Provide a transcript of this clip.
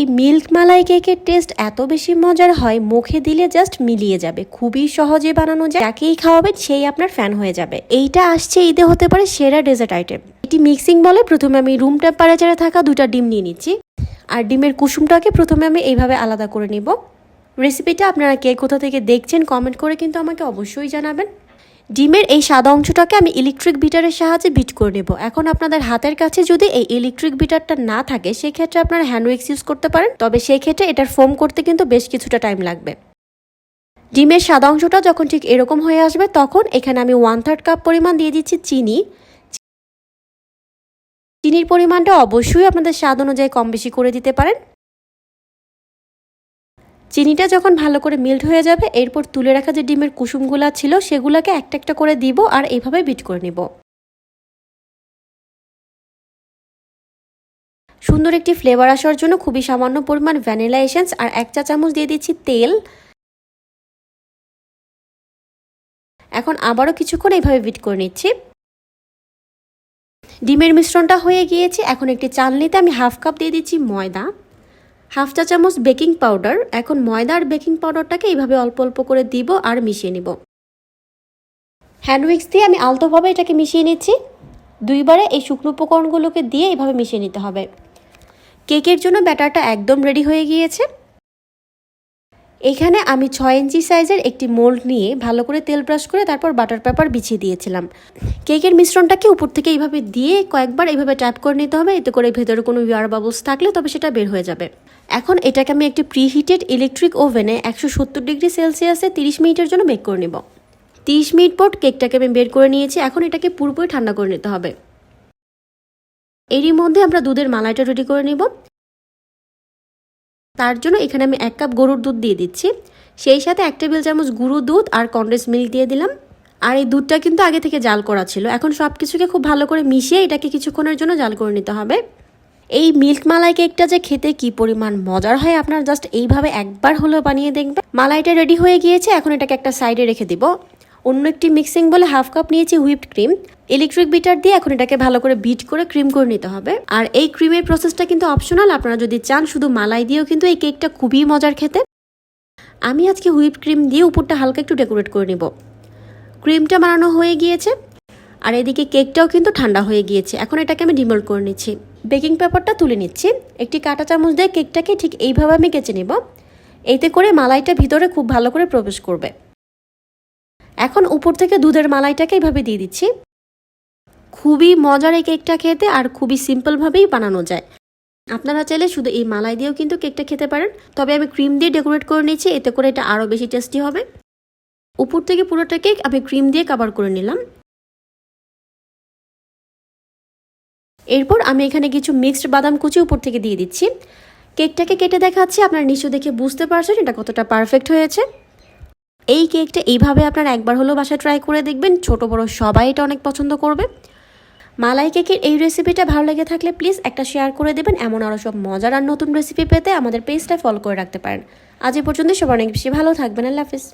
এই মিল্ক মালাই কেকের টেস্ট এত বেশি মজার হয়, মুখে দিলে জাস্ট মিলিয়ে যাবে। খুবই সহজে বানানো যায়। যাকেই খাওয়াবেন, সেই আপনার ফ্যান হয়ে যাবে। এইটা আসছে, ঈদে হতে পারে সেরা ডেজার্ট আইটেম এটি মিক্সিং বলে প্রথমে আমি রুম টেম্পারেচারে থাকা দুটা ডিম নিয়ে নিচ্ছি। আর ডিমের কুসুমটাকে প্রথমে আমি এইভাবে আলাদা করে নিব। রেসিপিটা আপনারা কে কোথা থেকে দেখছেন কমেন্ট করে কিন্তু আমাকে অবশ্যই জানাবেন। ডিমের এই সাদা অংশটাকে আমি ইলেকট্রিক বিটারের সাহায্যে বিট করে নেব। এখন আপনাদের হাতের কাছে যদি এই ইলেকট্রিক বিটারটা না থাকে, সেক্ষেত্রে আপনারা হ্যান্ড উইক্স ইউজ করতে পারেন। তবে সেই ক্ষেত্রে এটার ফোম করতে কিন্তু বেশ কিছুটা টাইম লাগবে। ডিমের সাদা অংশটা যখন ঠিক এরকম হয়ে আসবে, তখন এখানে আমি ওয়ান থার্ড কাপ পরিমাণ দিয়ে দিচ্ছি চিনি। চিনির পরিমাণটা অবশ্যই আপনাদের স্বাদ অনুযায়ী কম বেশি করে দিতে পারেন। চিনিটা যখন ভালো করে মেল্ট হয়ে যাবে, এরপর তুলে রাখা যে ডিমের কুসুমগুলা ছিল, সেগুলোকে একটা একটা করে দিব আর এইভাবে বিট করে নিব। সুন্দর একটি ফ্লেভার আসার জন্য খুবই সামান্য পরিমাণ ভ্যানিলা এসেন্স আর এক চা চামচ দিয়ে দিচ্ছি তেল। এখন আবারও কিছুক্ষণ এইভাবে বিট করে নিচ্ছি। ডিমের মিশ্রণটা হয়ে গিয়েছে, এখন একটি চালনিতে আমি হাফ কাপ দিয়ে দিচ্ছি ময়দা। হাফ চা চামচ বেকিং পাউডার। এখন ময়দা আর বেকিং পাউডারটাকে এইভাবে অল্প অল্প করে দিব আর মিশিয়ে নিব। হ্যান্ডউইক্স দিয়ে আমি আলতোভাবে এটাকে মিশিয়ে নিচ্ছি। দুইবারে এই শুকনো উপকরণগুলোকে দিয়ে এইভাবে মিশিয়ে নিতে হবে। কেকের জন্য ব্যাটারটা একদম রেডি হয়ে গিয়েছে। এখানে আমি ছয় ইঞ্চি সাইজের একটি মোল্ড নিয়ে ভালো করে তেল ব্রাশ করে তারপর বাটার পেপার বিছিয়ে দিয়েছিলাম। কেকের মিশ্রণটাকে উপর থেকে এইভাবে দিয়ে কয়েকবার এইভাবে ট্যাপ করে নিতে হবে, এতে করে ভেতরে কোনো ইয়ার বাবলস থাকলে তবে সেটা বের হয়ে যাবে। এখন এটাকে আমি একটি প্রিহিটেড ইলেকট্রিক ওভেনে একশো সত্তর ডিগ্রি সেলসিয়াসে তিরিশ মিনিটের জন্য বেক করে নেব। তিরিশ মিনিট পর কেকটাকে আমি বের করে নিয়েছি, এখন এটাকে পুরোপুরি ঠান্ডা করে নিতে হবে। এরই মধ্যে আমরা দুধের মালাইটা রেডি করে নিব। তার জন্য এখানে আমি এক কাপ গরুর দুধ দিয়ে দিচ্ছি। সেই সাথে এক টেবিল চামচ গুঁড়ো দুধ আর কন্ডেন্স মিল্ক দিয়ে দিলাম। আর এই দুধটা কিন্তু আগে থেকে জাল করা ছিল। এখন সব কিছুকে খুব ভালো করে মিশিয়ে এটাকে কিছুক্ষণের জন্য জাল করে নিতে হবে। এই মিল্ক মালাই কেকটা যে খেতে কি পরিমাণ মজার হয় আপনার জাস্ট এইভাবে একবার হলেও বানিয়ে দেখবেন। মালাইটা রেডি হয়ে গিয়েছে, এখন এটাকে একটা সাইডে রেখে দিব। অন্য একটি মিক্সিং বলে হাফ কাপ নিয়েছি হুইপড ক্রিম ইলেকট্রিক বিটার দিয়ে এখন এটাকে ভালো করে বিট করে ক্রিম করে নিতে হবে। আর এই ক্রিমের প্রসেসটা কিন্তু অপশনাল আপনারা যদি চান শুধু মালাই দিয়েও কিন্তু এই কেকটা খুবই মজার খেতে। আমি আজকে হুইপ ক্রিম দিয়ে উপরটা হালকা একটু ডেকোরেট করে নিব। ক্রিমটা বানানো হয়ে গিয়েছে, আর এদিকে কেকটাও কিন্তু ঠান্ডা হয়ে গিয়েছে। এখন এটাকে আমি ডিমোল্ড করে নিচ্ছি। বেকিং পেপারটা তুলে নিচ্ছি। একটি কাঁটা চামচ দিয়ে কেকটাকে ঠিক এইভাবে আমি কেচে নেব। এতে করে মালাইটা ভিতরে খুব ভালো করে প্রবেশ করবে। এখন উপর থেকে দুধের মালাইটাকে এইভাবে দিয়ে দিচ্ছি। খুবই মজার এই কেকটা খেতে আর খুবই সিম্পলভাবেই বানানো যায়। আপনারা চাইলে শুধু এই মালাই দিয়েও কিন্তু কেকটা খেতে পারেন, তবে আমি ক্রিম দিয়ে ডেকোরেট করে নিচ্ছি এতে করে এটা আরও বেশি টেস্টি হবে। উপর থেকে পুরোটা কেক আমি ক্রিম দিয়ে কাভার করে নিলাম। এরপর আমি এখানে কিছু মিক্সড বাদাম কুচি উপর থেকে দিয়ে দিচ্ছি। কেকটাকে কেটে দেখাচ্ছি, আপনার নিচু দেখে বুঝতে পারছেন এটা কতটা পারফেক্ট হয়েছে। এই কেকটা এইভাবে আপনার একবার হলেও বাসায় ট্রাই করে দেখবেন। ছোট, বড় সবাই এটা অনেক পছন্দ করবে। মালাই কেকের এই রেসিপিটা ভালো লেগে থাকলে প্লিজ একটা শেয়ার করে দেবেন। এমন আরও সব মজার আর নতুন রেসিপি পেতে আমাদের পেজটা ফলো করে রাখতে পারেন। আজ এ পর্যন্ত সবার অনেক বেশি ভালো থাকবেন। আল্লাহ হাফিজ।